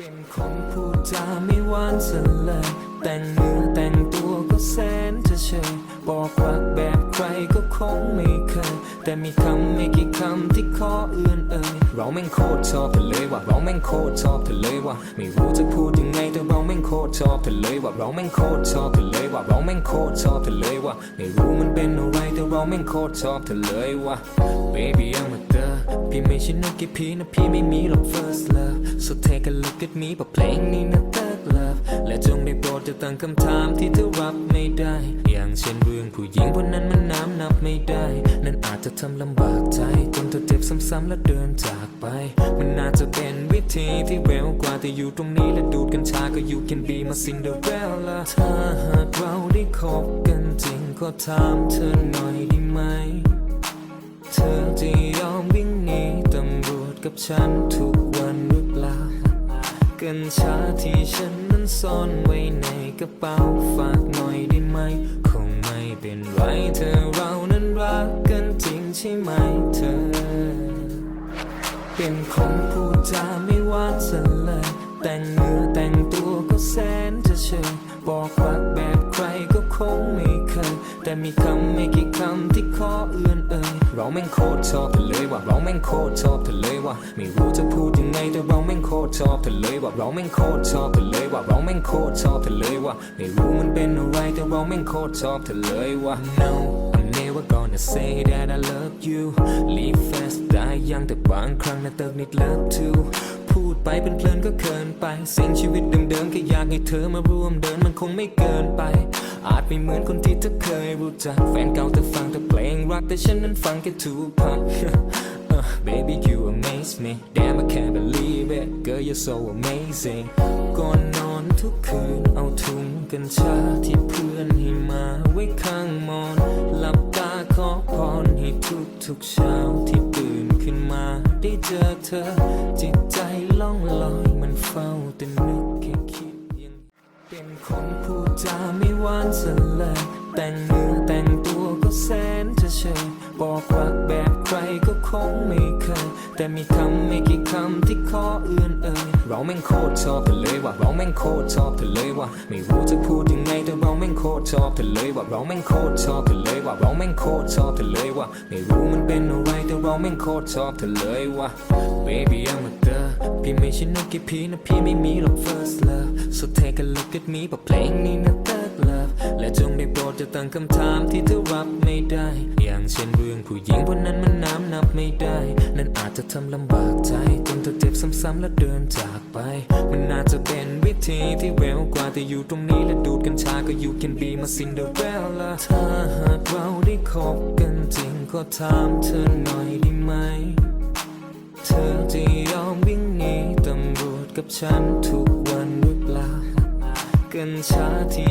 เป็นคนพูดจาไม่หวานเสนเลย แต่งเนื้อแต่งตัวก็แสนจะเชย บอกรักแบบใครก็คงไม่เคย แต่มีคำไม่กี่คำที่ขอเอื่อนเอ่ยเราแม่งโคตรชอบเธอเลยว่ะเราแม่งโคตรชอบเธอเลยว่ะไม่รู้จะพูดยังไงแต่เราแม่งโคตรชอบเธอเลยว่ะเราแม่งโคตรชอบเธอเลยว่ะเราแม่งโคตรชอบเธอเลยว่ะไม่รู้มันเป็นอะไรแต่เราแม่งโคตรชอบเธอเลยว่ะ baby I'm a girl พี่ไม่ใช่นกกี่พีนะพี่ไม่มีหรอก first love so take a look at me บอกเพลงนี้นะ third love และจงได้โปรดจะตั้งคำถามที่เธอรับไม่ได้ อย่างเช่นเรื่องผู้หญิงคนนั้นมันน้ำนับไม่ได้ นั่นอาจจะทำลำบากใจจนเธอเจ็บซ้ำๆและเดินจากไป มันน่าจะเป็นวิธีที่เร็วกว่าแต่อยู่ตรงนี้และดูดกัญชาก็ you can be my Cinderella ถ้าหากเราได้คบกันจริงก็ถามเธอหน่อยได้ไหม เธอจะยอมวิ่งหนีตำรวจกับฉันทุก กัญชาที่ฉันนั้นซ่อนไว้ในกระเป๋าฝากหน่อยได้ไหม คงไม่เป็นไรเธอเรานั้นรักกันจริงใช่ไหมเธอ เป็นคนพูดจาไม่หวานเสยเลย แต่งเนื้อแต่งตัวก็แสนจะเชยบอกรักแบบใครก็คงไม่เคย แต่มีคำไม่กี่คำที่ขอเอื่อนเอ่ยเราแม่งโคตรชอบเธอเลยว่ะเราแม่งโคตรชอบเธอเลยว่ะไม่รู้จะพูด ชอบเธอเลยว่ะเราแม่งโคตรชอบเธอเลยว่ะเราแม่งโคตรชอบเธอเลยว่ะไม่รู้มันเป็นอะไรแต่เราแม่งโคตรชอบเธอเลยว่ะ no I'm never gonna say that I love you Leave fast ได้ยังแต่บางครั้งนะเติมนิด love too พูดไปเป็นเพลินก็เกินไปสิ่งชีวิตเดิมๆแค่อยากให้เธอมาร่วมเดินมันคงไม่เกินไป อาจไม่เหมือนคนที่เธอเคยรู้จักแฟนเก่าเธอฟังแต่เพลงรักแต่ฉันนั้นฟังแค่ทุกพัก baby you amaze me damn I can't believe it girl you're so amazing ก่อนนอนทุกคืนเอาถุงกัญชาที่เพื่อนให้มาไว้ข้างมอนหลับตาขอพรให้ทุกทุกเช้าที่ตื่นขึ้นมาได้เจอเธอ จิตใจล่องลอยมันเฝ้าแต่นึกแค่คิดยังเป็นคนพูดจาไม่หวานเสเลยแต่งเนื้อแต่งตัวก็แสนจะเชยบอกรักแบบใครก็คงไม่ แต่มีคำไม่กี่คำที่ขอเอื่อนเอ่ยเราแม่งโคตรชอบเธอเลยว่ะเราแม่งโคตรชอบเธอเลยว่ะไม่รู้จะพูดยังไงแต่เราแม่งโคตรชอบเธอเลยว่ะเราแม่งโคตรชอบเธอเลยว่ะเราแม่งโคตรชอบเธอเลยว่ะไม่รู้มันเป็นอะไรแต่เราแม่งโคตรชอบเธอเลยว่ะ baby I'm a girl พี่ไม่ใช่นกกี่พีนะพี่ไม่มีหรอก first love so take a look at me บอกเพลงนี้นะ third love และจงได้โปรดจะตั้งคำถามที่เธอรับไม่ได้ อย่างเช่นเรื่องผู้หญิงคนนั้นมันน้ำนับไม่ได้ นั่นอาจจะทำลำบากใจจนเธอเจ็บซ้ำๆและเดินจากไป มันน่าจะเป็นวิธีที่เร็วกว่าแต่อยู่ตรงนี้และดูดกัญชาก็ you can be my Cinderella ถ้าหากเราได้คบกันจริงก็ถามเธอหน่อยได้ไหม เธอจะยอมวิ่งหนีตำรวจกับฉันทุกวันหรือเปล่ากัญชาที่